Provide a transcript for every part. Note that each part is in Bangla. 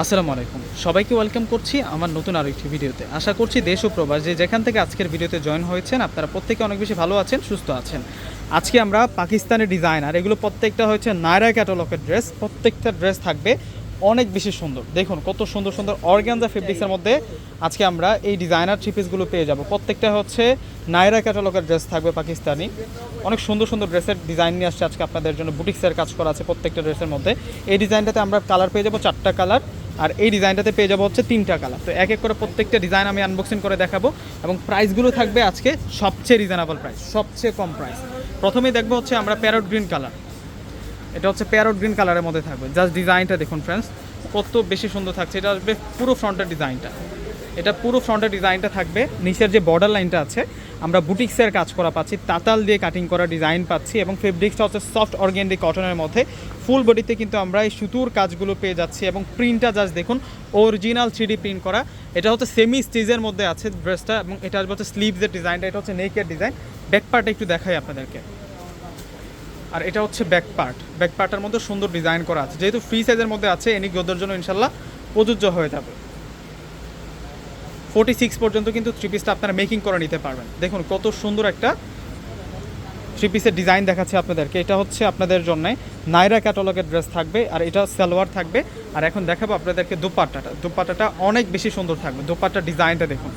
আসসালামু আলাইকুম। সবাইকে ওয়েলকাম করছি আমার নতুন আরও একটি ভিডিওতে। আশা করছি দেশ ও প্রবাস যে যেখান থেকে আজকের ভিডিওতে জয়েন হয়েছেন, আপনারা প্রত্যেকে অনেক বেশি ভালো আছেন, সুস্থ আছেন। আজকে আমরা পাকিস্তানি ডিজাইনার এগুলো প্রত্যেকটা হচ্ছে নায়রা ক্যাটালগের ড্রেস প্রত্যেকটা ড্রেস থাকবে অনেক বেশি সুন্দর। দেখুন, কত সুন্দর সুন্দর অর্গ্যানজা ফেব্রিক্সের মধ্যে আজকে আমরা এই ডিজাইনার থ্রি পিসগুলো পেয়ে যাব। প্রত্যেকটা হচ্ছে নায়রা ক্যাটালগের ড্রেস থাকবে পাকিস্তানি। অনেক সুন্দর সুন্দর ড্রেসের ডিজাইন নিয়ে আসছে আজকে আপনাদের জন্য। বুটিক্সের কাজ করা আছে প্রত্যেকটা ড্রেসের মধ্যে। এই ডিজাইনটাতে আমরা কালার পেয়ে যাব চারটা কালার আর এই ডিজাইনটাতে পেয়ে যাব হচ্ছে তিনটা কালার। তো এক এক করে প্রত্যেকটা ডিজাইন আমি আনবক্সিং করে দেখাবো এবং প্রাইসগুলো থাকবে আজকে সবচেয়ে রিজনেবল প্রাইস সবচেয়ে কম প্রাইস প্রথমেই দেখব হচ্ছে আমরা প্যারট গ্রিন কালার এটা হচ্ছে প্যারট গ্রিন কালারের মধ্যে থাকবে। জাস্ট ডিজাইনটা দেখুন ফ্রেন্ডস কত বেশি সুন্দর থাকছে। এটা আসবে পুরো ফ্রন্টের ডিজাইনটা এটা পুরো ফ্রন্টের ডিজাইনটা থাকবে। নিচের যে বর্ডার লাইনটা আছে আমরা বুটিক্সের কাজ করা পাচ্ছি, তাতাল দিয়ে কাটিং করা ডিজাইন পাচ্ছি এবং ফেব্রিক্সটা হচ্ছে সফট অর্গ্যানিক কটনের মধ্যে। ফুল বডিতে কিন্তু আমরা এই সুতুর কাজগুলো পেয়ে যাচ্ছি এবং প্রিন্টটা জাস্ট দেখুন অরিজিনাল থ্রিডি প্রিন্ট করা। এটা হচ্ছে সেমি স্টিজের মধ্যে আছে ড্রেসটা এবং এটা হচ্ছে স্লিভসের ডিজাইনটা এটা হচ্ছে নেকের ডিজাইন ব্যাক পার্ট একটু দেখাই আপনাদেরকে। আর এটা হচ্ছে ব্যাক পার্ট ব্যাক পার্টের মধ্যে সুন্দর ডিজাইন করা আছে। যেহেতু ফ্রি সাইজের মধ্যে আছে, এনি গ্রোথের জন্য ইনশাল্লাহ প্রযোজ্য হয়ে যাবে। ফোর্টি সিক্স পর্যন্ত কিন্তু থ্রি পিসটা আপনারা মেকিং করে নিতে পারবেন। দেখুন, কত সুন্দর একটা থ্রি পিসের ডিজাইন দেখাচ্ছে আপনাদেরকে। এটা হচ্ছে আপনাদের জন্য নাইরা ক্যাটালগের ড্রেস থাকবে আর এটা সালোয়ার থাকবে। আর এখন দেখাবো আপনাদেরকে দুপাট্টাটা। দুপাট্টাটা অনেক বেশি সুন্দর থাকবে। দুপাট্টার ডিজাইনটা দেখুন।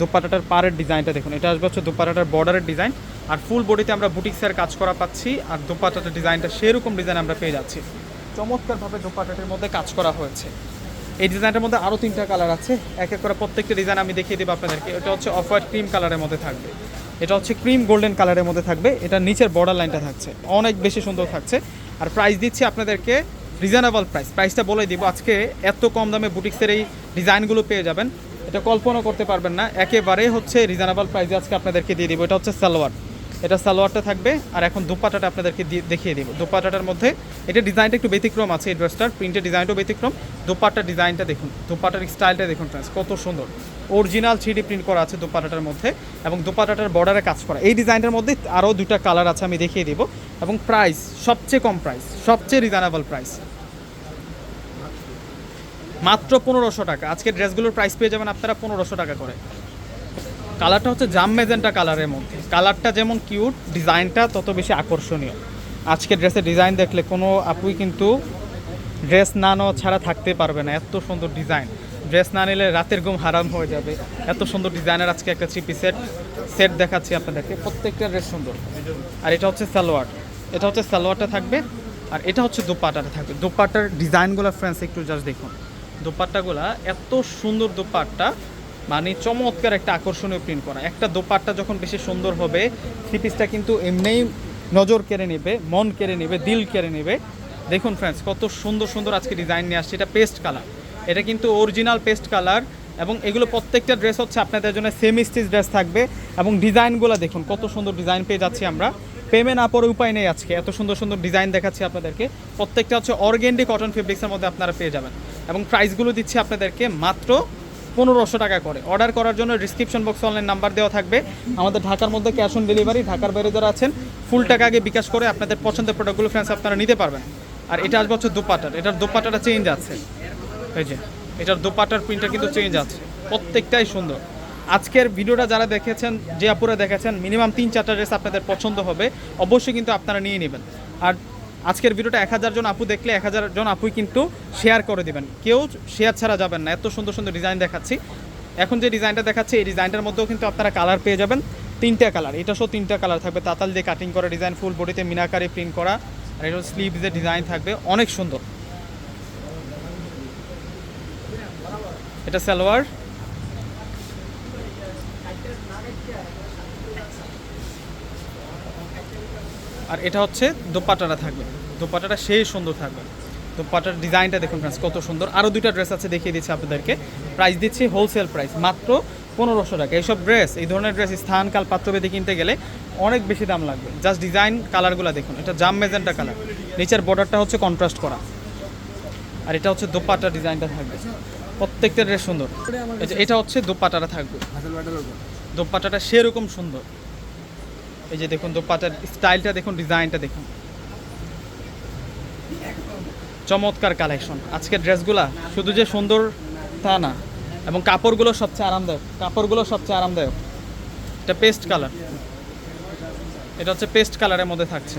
দুপাট্টাটার পাড়ের ডিজাইনটা দেখুন। এটা আসবে হচ্ছে দুপাট্টাটার বর্ডারের ডিজাইন আর ফুল বডিতে আমরা বুটিক্সের কাজ করা পাচ্ছি। আর দুপাট্টাটার ডিজাইনটা সেরকম ডিজাইন আমরা পেয়ে যাচ্ছি। চমৎকারভাবে দুপাট্টাটির মধ্যে কাজ করা হয়েছে। এই ডিজাইনটার মধ্যে আরও তিনটা কালার আছে। এক এক করে প্রত্যেকটা ডিজাইন আমি দেখিয়ে দেবো আপনাদেরকে। এটা হচ্ছে অফ হোয়াইট ক্রিম কালারের মধ্যে থাকবে। এটা হচ্ছে ক্রিম গোল্ডেন কালারের মধ্যে থাকবে। এটা নিচের বর্ডার লাইনটা থাকছে। অনেক বেশি সুন্দর থাকছে। আর প্রাইস দিচ্ছি আপনাদেরকে রিজনেবল প্রাইস প্রাইসটা বলে দিব, আজকে এত কম দামে বুটিক্সের এই ডিজাইনগুলো পেয়ে যাবেন। এটা কল্পনা করতে পারবেন না। একেবারে হচ্ছে রিজনেবল প্রাইসে আজকে আপনাদেরকে দিয়ে দিব। এটা হচ্ছে সালোয়ার। এটা সালোয়ারটা থাকবে, আর এখন দুপাটাটা আপনাদেরকে দেখিয়ে দিব। দুপাটাটার মধ্যে, এটা ডিজাইনটা একটু ব্যতিক্রম আছে এই ড্রেসটার, প্রিন্টের ডিজাইনটাও ব্যতিক্রম। দুপাটার ডিজাইনটা দেখুন, দুপাটার স্টাইলটা দেখুন ফ্রেন্ডস কত সুন্দর। অরিজিনাল থ্রি প্রিন্ট করা আছে দুপাটাটার মধ্যে, এবং দুপাটাটার বর্ডারে কাজ করা। এই ডিজাইনটার মধ্যে আরও দুটা কালার আছে, আমি দেখিয়ে দিব। এবং প্রাইস সবচেয়ে কম প্রাইস সবচেয়ে রিজনেবল প্রাইস মাত্র পনেরোশো টাকা। আজকে ড্রেসগুলোর প্রাইস পেয়ে যাবেন আপনারা পনেরোশো টাকা করে। কালারটা হচ্ছে জাম মেজেন্টা কালারের মধ্যে। কালারটা যেমন কিউট, ডিজাইনটা তত বেশি আকর্ষণীয়। আজকে ড্রেসের ডিজাইন দেখলে কোনো আপুই কিন্তু ড্রেস না নেওয়া ছাড়া থাকতে পারবে না। এত সুন্দর ডিজাইন। ড্রেস না নিলে রাতের ঘুম হারাম হয়ে যাবে। এত সুন্দর ডিজাইনের আজকে একটা থ্রি সেট। সেট দেখাচ্ছি আপনাদেরকে। প্রত্যেকটা ড্রেস সুন্দর। আর এটা হচ্ছে সালোয়ার। এটা হচ্ছে সালোয়ারটা থাকবে আর এটা হচ্ছে দোপাটাটা থাকবে। দোপাটার ডিজাইনগুলো ফ্রেন্ডস একটু জাস্ট দেখুন। দোপাট্টাগুলা এত সুন্দর দোপাট্টা। মানে চমৎকার একটা আকর্ষণীয় প্রিন্ট করা। একটা দোপাট্টা যখন বেশি সুন্দর হবে থ্রি পিসটা কিন্তু এমনিই নজর কেড়ে নেবে, মন কেড়ে নেবে, দিল কেড়ে নেবে। দেখুন ফ্রেন্ডস কত সুন্দর সুন্দর আজকে ডিজাইন নিয়ে আসছে। এটা পেস্ট কালার এটা কিন্তু অরিজিনাল পেস্ট কালার এবং এগুলো প্রত্যেকটা ড্রেস হচ্ছে আপনাদের জন্য সেমি স্টিচ ড্রেস থাকবে এবং ডিজাইনগুলো দেখুন, কত সুন্দর ডিজাইন পেয়ে যাচ্ছি আমরা। পেমেন্ট না পরে উপায় নেই আজকে। এত সুন্দর সুন্দর ডিজাইন দেখাচ্ছি আপনাদেরকে। প্রত্যেকটা হচ্ছে অর্গেন্ডি কটন ফেব্রিক্সের মধ্যে আপনারা পেয়ে যাবেন। এবং প্রাইসগুলো দিচ্ছি আপনাদেরকে মাত্র পনেরোশো টাকা করে। অর্ডার করার জন্য ডিসক্রিপশন বক্সে অনলাইন নাম্বার দেওয়া থাকবে। আমাদের ঢাকার মধ্যে ক্যাশ অন ডেলিভারি ঢাকার বাইরে যারা আছেন ফুল টাকা আগে বিকাশ করে আপনাদের পছন্দের প্রোডাক্টগুলো ফ্রেন্ডস আপনারা নিতে পারবেন। আর এটা আসবে হচ্ছে দুপাটার। এটার দুপাটাটা চেঞ্জ আছে। এই যে, এটার দোপাটার প্রিন্টটা কিন্তু চেঞ্জ আছে। প্রত্যেকটাই সুন্দর। আজকের ভিডিওটা যারা দেখেছেন, যে আপুরা দেখেছেন মিনিমাম তিন চারটা ড্রেস আপনাদের পছন্দ হবে। অবশ্যই কিন্তু আপনারা নিয়ে নেবেন। আর আজকের ভিডিওটা এক হাজার জন আপু দেখলে এক হাজার জন আপুই কিন্তু শেয়ার করে দিবেন। কেউ শেয়ার ছাড়া যাবেন না। এত সুন্দর সুন্দর ডিজাইন দেখাচ্ছি। এখন যে ডিজাইনটা দেখাচ্ছি, এই ডিজাইনটার মধ্যেও কিন্তু আপনারা কালার পেয়ে যাবেন। তিনটা কালার এটা সহ তিনটা কালার থাকবে। তাতাল দিয়ে কাটিং করা ডিজাইন ফুল বডিতে মিনাকারি প্রিন্ট করা। আর এটা স্লিভসের ডিজাইন থাকবে, অনেক সুন্দর। এটা সালোয়ার। আর এটা হচ্ছে দোপাটাটা থাকবে। দোপাটাটা সেই সুন্দর থাকবে। দোপাটার ডিজাইনটা দেখুন ফ্রেন্ডস কত সুন্দর। আরও দুইটা ড্রেস আছে দেখিয়ে দিচ্ছি আপনাদেরকে। প্রাইস দিচ্ছি হোলসেল প্রাইস মাত্র পনেরোশো টাকা। এইসব ড্রেস এই ধরনের ড্রেস স্থান কাল কিনতে গেলে অনেক বেশি দাম লাগবে। জাস্ট ডিজাইন কালারগুলো দেখুন, এটা জাম মেজেন্টা কালার নিচের বর্ডারটা হচ্ছে কন্ট্রাস্ট করা। আর এটা হচ্ছে দোপাটা ডিজাইনটা থাকবে। প্রত্যেকটা ড্রেস সুন্দর। এটা হচ্ছে দোপাটাটা থাকবে। দোপাটাটা সেরকম সুন্দর। এই যে দেখুন দোপাটার স্টাইলটা দেখুন, ডিজাইনটা দেখুন। চমৎকার কালেকশন। আজকের ড্রেসগুলা শুধু যে সুন্দর তা না, এবং কাপড়গুলো সবচেয়ে আরামদায়ক, কাপড়গুলো সবচেয়ে আরামদায়ক। এটা পেস্ট কালার। এটা হচ্ছে পেস্ট কালারের মধ্যে থাকছে।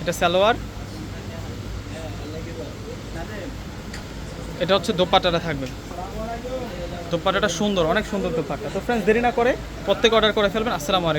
এটা সালোয়ার। এটা হচ্ছে দোপাটাটা থাকবে। দোপাটাটা সুন্দর, অনেক সুন্দর তো পাটা তো ফ্রেন্ডস দেরি না করে প্রত্যেক অর্ডার করে ফেলবেন। আসসালামু আলাইকুম।